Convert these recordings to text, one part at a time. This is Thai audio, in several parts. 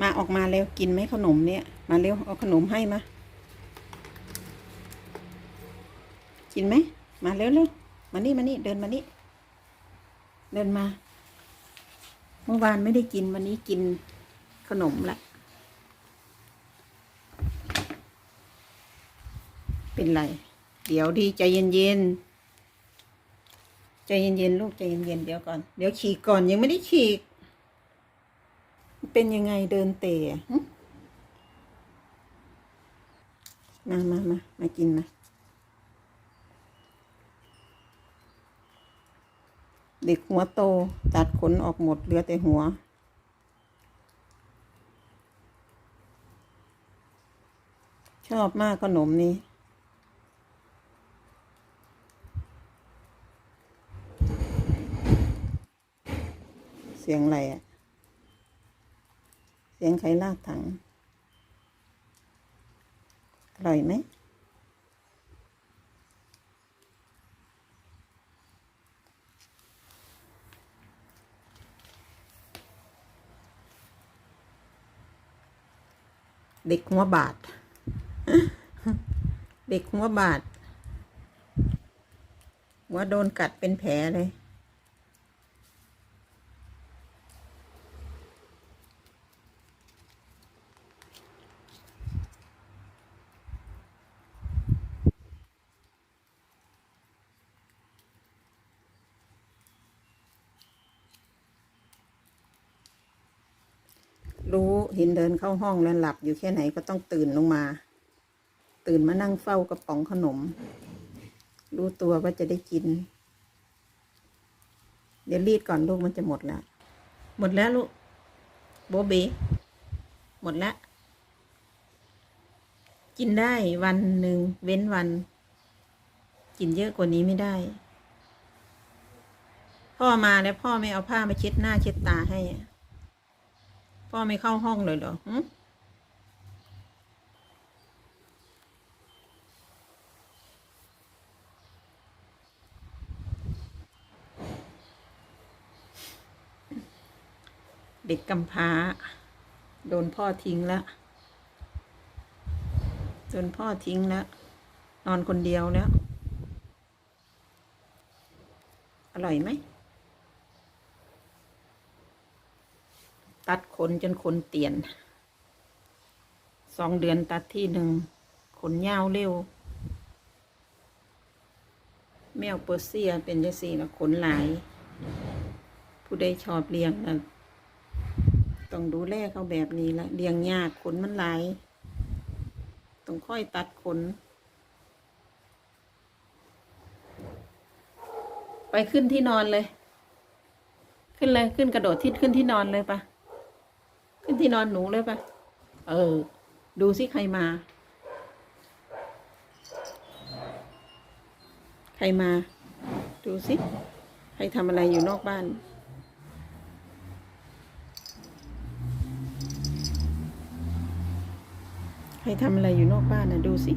มาออกมาเร็วกินไหมขนมเนี่ย มาเร็วเอาขนมให้มา กินไหม มาเร็วเร็วมานี่มานี่เดินมานี่เดินมา เมื่อวานไม่ได้กินวันนี้กินขนมละ เป็นไร เดี๋ยวดีใจเย็นๆใจเย็นๆลูกใจเย็นๆเดี๋ยวก่อน เดี๋ยวฉีกก่อนยังไม่ได้ฉีก เป็นยังไงเดินเตะอะหึมามามามากินมา เด็กหัวโตตัดขนออกหมดเหลือแต่หัว ชอบมากขนมนี้เสียงอะไรอะเสียงใครลากถัง อร่อยไหม เด็กหัวบาด เด็กหัวบาดหัวโดนกัดเป็นแผลเลย รู้เห็นเดินเข้าห้องแล้วหลับอยู่แค่ไหนก็ต้องตื่นลงมา ตื่นมานั่งเฝ้ากระป๋องขนม รู้ตัวว่าจะได้กิน เดี๋ยวรีดก่อนลูกมันจะหมดแล้ว หมดแล้วลูกโบเบหมดแล้วกินได้วันหนึ่งเว้นวัน กินเยอะกว่านี้ไม่ได้ พ่อมาแล้วพ่อไม่เอาผ้ามาเช็ดหน้าเช็ดตาให้ พ่อไม่เข้าห้องเลยเหรอหเด็กกำพร้า โดนพ่อทิ้งแล้วโดนพ่อทิ้งแล้วนอนคนเดียวแล้ว อร่อยไหม ตัดขนจนขนเตียนสองเดือนตัดที่หนึ่งขนยาวเร็ว แมวเปอร์เซียเป็นจังสี่นะขนหลาย ผู้ใดชอบเลี้ยงนะต้องดูแลเขาแบบนี้ละเลี้ยงยากขนมันหลาย ต้องค่อยตัดขน ไปขึ้นที่นอนเลย ขึ้นเลยขึ้นกระโดดทิศขึ้นที่นอนเลยปะ ที่นอนหนูเลยปะเออ ดูสิใครมา ใครมา ดูสิ ใครทำอะไรอยู่นอกบ้าน ใครทำอะไรอยู่นอกบ้านนะดูสิ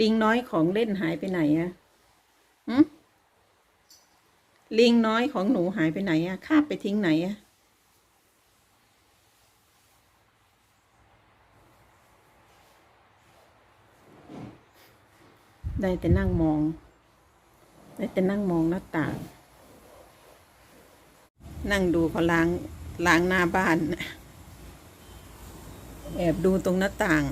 ลิงน้อยของเล่นหายไปไหนอะหืมลิงน้อยของหนูหายไปไหนอะคาบไปทิ้งไหนอะได้แต่นั่งมอง ได้แต่นั่งมองหน้าต่าง นั่งดูเขาล้าง ล้างหน้าบ้าน แอบดูตรงหน้าต่าง